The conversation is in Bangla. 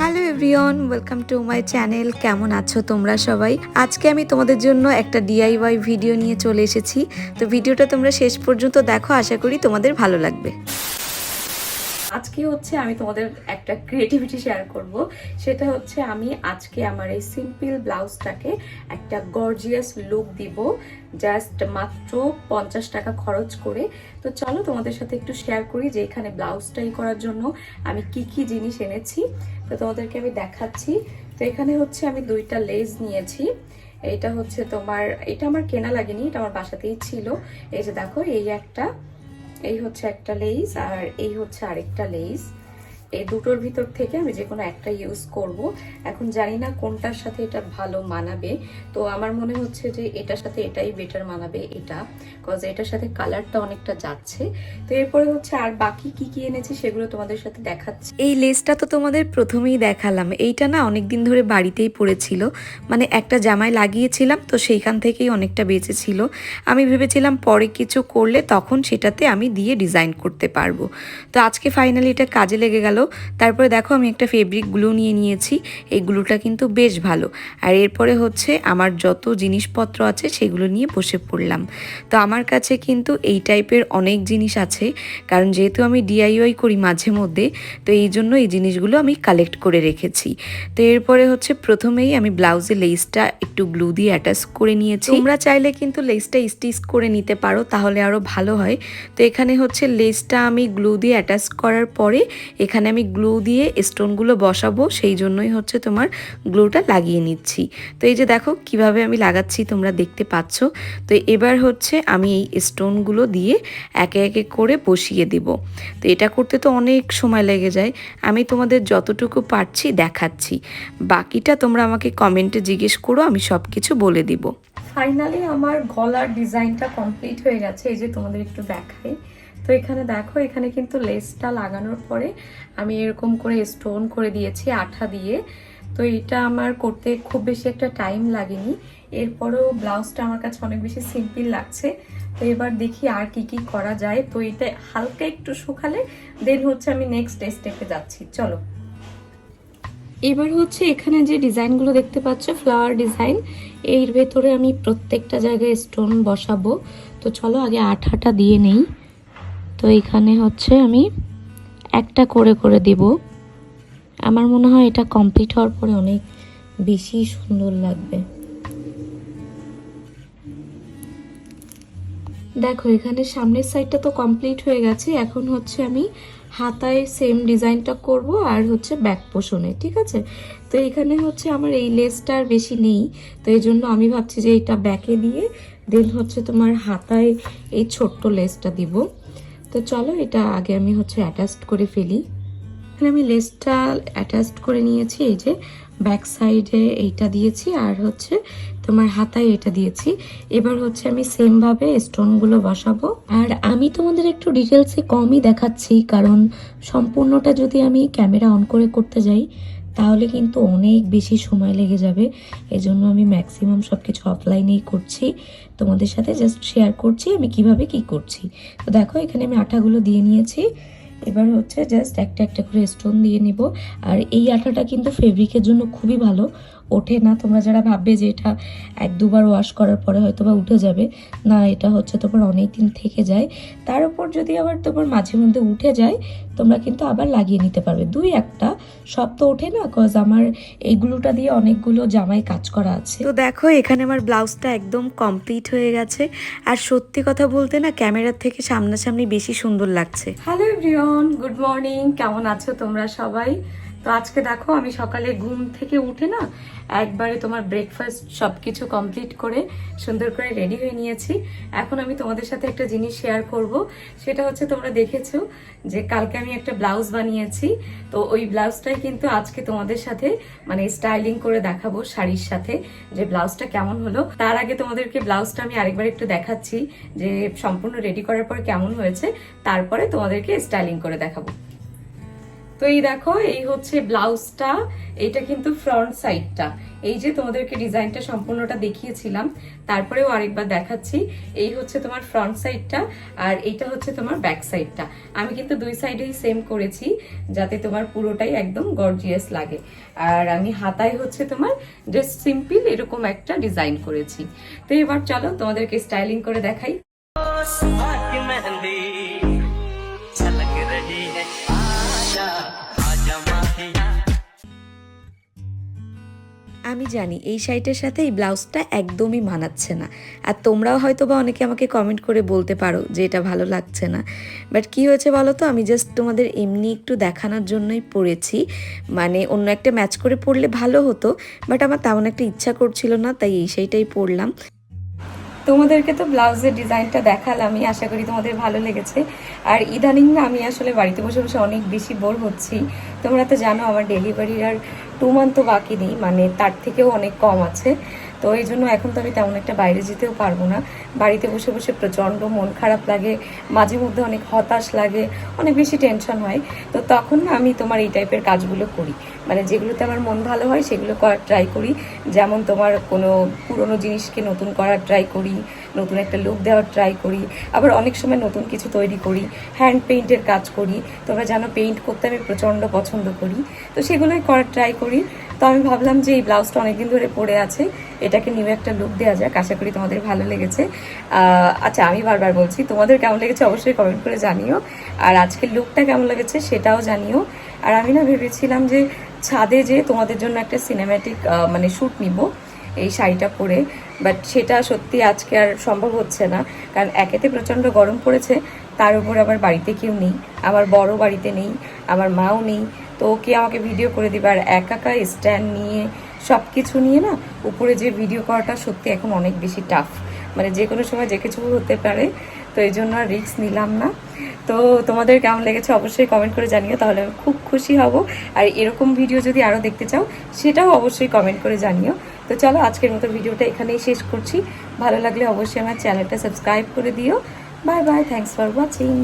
Hello everyone welcome to my channel কেমন আছো তোমরা সবাই? আজকে আমি তোমাদের জন্য একটা ডিআইওয়াই ভিডিও নিয়ে চলে এসেছি। তো ভিডিওটা তোমরা শেষ পর্যন্ত দেখো, আশা করি তোমাদের ভালো লাগবে। আজকে হচ্ছে আমি তোমাদের একটা ক্রিয়েটিভিটি শেয়ার করব। সেটা হচ্ছে আমি আজকে আমার এই সিম্পল ব্লাউজটাকে একটা গর্জিয়াস লুক দিব। জাস্ট মাত্র পঞ্চাশ টাকা খরচ করে। তো চলো তোমাদের সাথে একটু শেয়ার করি যে এখানে ব্লাউজটাই করার জন্য আমি কি কি জিনিস এনেছি। তো তোমাদেরকে আমি দেখাচ্ছি। তো এখানে হচ্ছে আমি দুইটা লেজ নিয়েছি। এটা হচ্ছে তোমার, এটা আমার কেনা লাগেনি, এটা আমার বাসাতেই ছিল। এই যে দেখো, এই একটা এই হচ্ছে একটা লেস আর এই হচ্ছে আরেকটা লেস এই দুটোর ভিতর থেকে আমি যে কোনো একটা ইউজ করব। এখন জানি না কোনটার সাথে এটা ভালো মানাবে। তো আমার মনে হচ্ছে যে এটার সাথে এটাই বেটার মানাবে এটা কজ এটার সাথে কালারটা অনেকটা যাচ্ছে। তো এরপরে হচ্ছে আর বাকি কি কি এনেছি সেগুলো তোমাদের সাথে দেখাচ্ছি। এই লেসটা তো তোমাদের প্রথমেই দেখালাম। এইটা না অনেক দিন ধরে বাড়িতেই পড়েছিল। মানে একটা জামায় লাগিয়েছিলাম, তো সেইখান থেকেই অনেকটা বেঁচেছিল। আমি ভেবেছিলাম পরে কিছু করলে তখন সেটাতে আমি দিয়ে ডিজাইন করতে পারব। তো আজকে ফাইনালি এটা কাজে লেগে গেল তারপরে দেখো আমি একটা ফেব্রিক গ্লু নিয়ে নিয়েছি। এই গ্লুটা কিন্তু বেশ ভালো। আর এরপরে হচ্ছে আমার যত জিনিসপত্র আছে সেগুলো নিয়ে বসে পড়লাম। তো আমার কাছে কিন্তু এই টাইপের অনেক জিনিস আছে। কারণ যেহেতু আমি ডিআইওয়াই করি মাঝে মধ্যে, তো এই জন্য এই জিনিসগুলো আমি কালেক্ট করে রেখেছি। তো এরপরে হচ্ছে প্রথমেই আমি ব্লাউজে লেসটা একটু গ্লু দিয়ে অ্যাটাচ করে নিয়েছি। তোমরা চাইলে কিন্তু লেসটা স্টিচ করে নিতে পারো, তাহলে আরও ভালো হয়। তো এখানে হচ্ছে লেসটা আমি গ্লু দিয়ে অ্যাটাচ করার পরে এখানে আমি গ্লু দিয়ে স্টোনগুলো বসাবো, সেই জন্যই হচ্ছে তোমার গ্লুটা লাগিয়ে নিচ্ছি। তো এই যে দেখো কীভাবে আমি লাগাচ্ছি তোমরা দেখতে পাচ্ছ। তো এবার হচ্ছে আমি এই স্টোনগুলো দিয়ে একে একে করে বসিয়ে দিব। তো এটা করতে তো অনেক সময় লেগে যায়। আমি তোমাদের যতটুকু পারছি দেখাচ্ছি। বাকিটা তোমরা আমাকে কমেন্টে জিজ্ঞেস করো, আমি সব কিছু বলে দিব। ফাইনালি আমার গলার ডিজাইনটা কমপ্লিট হয়ে গেছে। এই যে তোমাদের একটু দেখাই। তো এখানে দেখো, এখানে কিন্তু লেসটা লাগানোর পরে আমি এরকম করে স্টোন করে দিয়েছি আঠা দিয়ে। তো এটা আমার করতে খুব বেশি একটা টাইম লাগেনি। এরপরেও ব্লাউজটা আমার কাছে অনেক বেশি সিম্পল লাগছে। তো এবার দেখি আর কি কি করা যায়। তো এটা হালকা একটু শুকালে দেন হচ্ছে আমি নেক্সট স্টেপে যাচ্ছি। চলো। এবার হচ্ছে এখানে যে ডিজাইনগুলো দেখতে পাচ্ছ ফ্লাওয়ার ডিজাইন এর ভেতরে আমি প্রত্যেকটা জায়গায় স্টোন বসাবো। তো চলো আগে আঠাটা দিয়ে নেই। তো এখানে হচ্ছে আমি একটা করে করে দেব। আমার মনে হয় এটা কমপ্লিট হওয়ার পরে অনেক বেশি সুন্দর লাগবে। দেখো, এখানে সামনের সাইডটা তো কমপ্লিট হয়ে গেছে। এখন হচ্ছে আমি হাতায় সেম ডিজাইনটা করব আর হচ্ছে ব্যাক পোষণে ঠিক আছে? তো এখানে হচ্ছে আমার এই লেসটা আর বেশি নেই। তো এই জন্য আমি ভাবছি যে এটা ব্যাকে দিয়ে দেন হচ্ছে তোমার হাতায় এই ছোট্ট লেসটা দিব। তো চলো, এটা আগে আমি হচ্ছে অ্যাটাচড করে ফেলি। এখানে আমি লেসটা অ্যাটাচড করে নিয়েছি, এই যে ব্যাক সাইডে এইটা দিয়েছি, আর হচ্ছে তোমার হাতায় এটা দিয়েছি। এবার হচ্ছে আমি সেমভাবে স্টোনগুলো বসাবো। আর আমি তোমাদের একটু ডিটেলসে কমই দেখাচ্ছি, কারণ সম্পূর্ণটা যদি আমি ক্যামেরা অন করে করতে যাই তাহলে কিন্তু অনেক বেশি সময় লেগে যাবে। এই জন্য আমি ম্যাক্সিমাম সব কিছু অফলাইনেই করছি। তোমাদের সাথে জাস্ট শেয়ার করছি আমি কীভাবে কি করছি। তো দেখো, এখানে আমি আটাগুলো দিয়ে নিয়েছি। এবার হচ্ছে জাস্ট একটা একটা করে স্টোন দিয়ে নিব। আর এই আটাটা কিন্তু ফেব্রিকের জন্য খুবই ভালো। ওঠে না। তোমরা যারা ভাববে যে এটা এক দুবার ওয়াশ করার পরে হয়তো বা উঠে যাবে না এটা হচ্ছে তোমার অনেক দিন থেকে যায়। তার উপর যদি আবার তোমার মাঝে মধ্যে উঠে যায় তোমরা কিন্তু আবার লাগিয়ে নিতে পারবে। দুই একটা। সব তো ওঠে না কজ আমার এইগুলোটা দিয়ে অনেকগুলো জামাই কাজ করা আছে। তো দেখো এখানে আমার ব্লাউজটা একদম কমপ্লিট হয়ে গেছে। আর সত্যি কথা বলতে না ক্যামেরার থেকে সামনাসামনি বেশি সুন্দর লাগছে। হ্যালো এভরিওয়ান গুড মর্নিং কেমন আছো তোমরা সবাই? তো আজকে দেখো, আমি সকালে ঘুম থেকে উঠে না একবারে তোমার ব্রেকফাস্ট সব কিছু কমপ্লিট করে সুন্দর করে রেডি হয়ে নিয়েছি। এখন আমি তোমাদের সাথে একটা জিনিস শেয়ার করব, সেটা হচ্ছে তোমরা দেখেছ যে কালকে আমি একটা ব্লাউজ বানিয়েছি। তো ওই ব্লাউজটাই কিন্তু আজকে তোমাদের সাথে মানে স্টাইলিং করে দেখাবো শাড়ির সাথে যে ব্লাউজটা কেমন হলো। তার আগে তোমাদেরকে ব্লাউজটা আমি আরেকবার একটু দেখাচ্ছি যে সম্পূর্ণ রেডি করার পর কেমন হয়েছে, তারপরে তোমাদেরকে স্টাইলিং করে দেখাবো। তো এই দেখো, এই হচ্ছে ব্লাউজটা এটা কিন্তু ফ্রন্ট সাইডটা এই যে তোমাদেরকে ডিজাইনটা সম্পূর্ণটা দেখিয়েছিলাম, তারপরেও আরেকবার দেখাচ্ছি। এই হচ্ছে তোমার ফ্রন্ট সাইডটা আর এটা হচ্ছে তোমার ব্যাক সাইডটা আমি কিন্তু দুই সাইডেই সেম করেছি, যাতে তোমার পুরোটাই একদম গর্জিয়াস লাগে। আর আমি হাতায় হচ্ছে তোমার জাস্ট সিম্পল এরকম একটা ডিজাইন করেছি। তো এবার চলো তোমাদেরকে স্টাইলিং করে দেখাই। আমি জানি এই শাড়িটার সাথে এই ব্লাউজটা একদমই মানাচ্ছে না। আর তোমরাও হয়তো বা অনেকে আমাকে কমেন্ট করে বলতে পারো যে এটা ভালো লাগছে না। বাট কি হয়েছে বলো তো আমি জাস্ট তোমাদের এমনি একটু দেখানোর জন্যই পরেছি। মানে অন্য একটা ম্যাচ করে পরলে ভালো হতো। বাট আমার তেমন একটা ইচ্ছা করছিল না, তাই এই শাড়িটাই পরলাম। তোমাদেরকে তো ব্লাউজের ডিজাইনটা দেখালামই, আশা করি তোমাদের ভালো লেগেছে। আর ইদানিং না আমি আসলে বাড়িতে বসে বসে অনেক বেশি বোর হচ্ছি। তোমরা তো জানো আমার ডেলিভারির আর টু মান্থ তো বাকি নেই মানে তার থেকেও অনেক কম আছে। তো এই জন্য এখন তো আমি তেমন একটা বাইরে যেতেও পারব না। বাড়িতে বসে বসে প্রচণ্ড মন খারাপ লাগে, মাঝে মধ্যে অনেক হতাশ লাগে, অনেক বেশি টেনশন হয়। তো তখন না আমি তোমার এই টাইপের কাজগুলো করি। মানে যেগুলোতে আমার মন ভালো হয় সেগুলো করার ট্রাই করি। যেমন তোমার কোনো পুরনো জিনিসকে নতুন করার ট্রাই করি, নতুন একটা লুক দেওয়ার ট্রাই করি, আবার অনেক সময় নতুন কিছু তৈরি করি হ্যান্ড পেইন্টের কাজ করি। তোমরা জানো পেইন্ট করতে আমি প্রচণ্ড পছন্দ করি। তো সেগুলোই করার ট্রাই করি। তো আমি ভাবলাম যে এই ব্লাউজটা অনেকদিন ধরে পরে আছে, এটাকে নিউ একটা লুক দেওয়া যাক, আশা করি তোমাদের ভালো লেগেছে। আচ্ছা আমি বারবার বলছি, তোমাদের কেমন লেগেছে অবশ্যই কমেন্ট করে জানিও, আর আজকের লুকটা কেমন লেগেছে সেটাও জানিও। আর আমি না ভেবেছিলাম যে ছাদে যে তোমাদের জন্য একটা সিনেম্যাটিক মানে শ্যুট নিব এই শাড়িটা পরে বাট সেটা সত্যি আজকে আর সম্ভব হচ্ছে না, কারণ একেতে প্রচণ্ড গরম পড়েছে, তার উপর আবার বাড়িতে কেউ নেই আমার বড় বাড়িতে নেই আমার মাও নেই তো কে আমাকে ভিডিও করে দিবে। আর একা একা স্ট্যান্ড নিয়ে সব কিছু নিয়ে না, উপরে যে ভিডিও করাটা সত্যি এখন অনেক বেশি টাফ মানে যে কোনো সময় যে কিছু হতে পারে, তো এই জন্য আর রিস্ক নিলাম না। তো তোমাদের কেমন লেগেছে অবশ্যই কমেন্ট করে জানিও, তাহলে আমি খুব খুশি হব। আর এরকম ভিডিও যদি আরও দেখতে চাও, সেটাও অবশ্যই কমেন্ট করে জানিও। তো চলো, আজকের মতো ভিডিওটা এখানেই শেষ করছি। ভালো লাগলে অবশ্যই আমার চ্যানেলটা সাবস্ক্রাইব করে দিও। Bye bye thanks for watching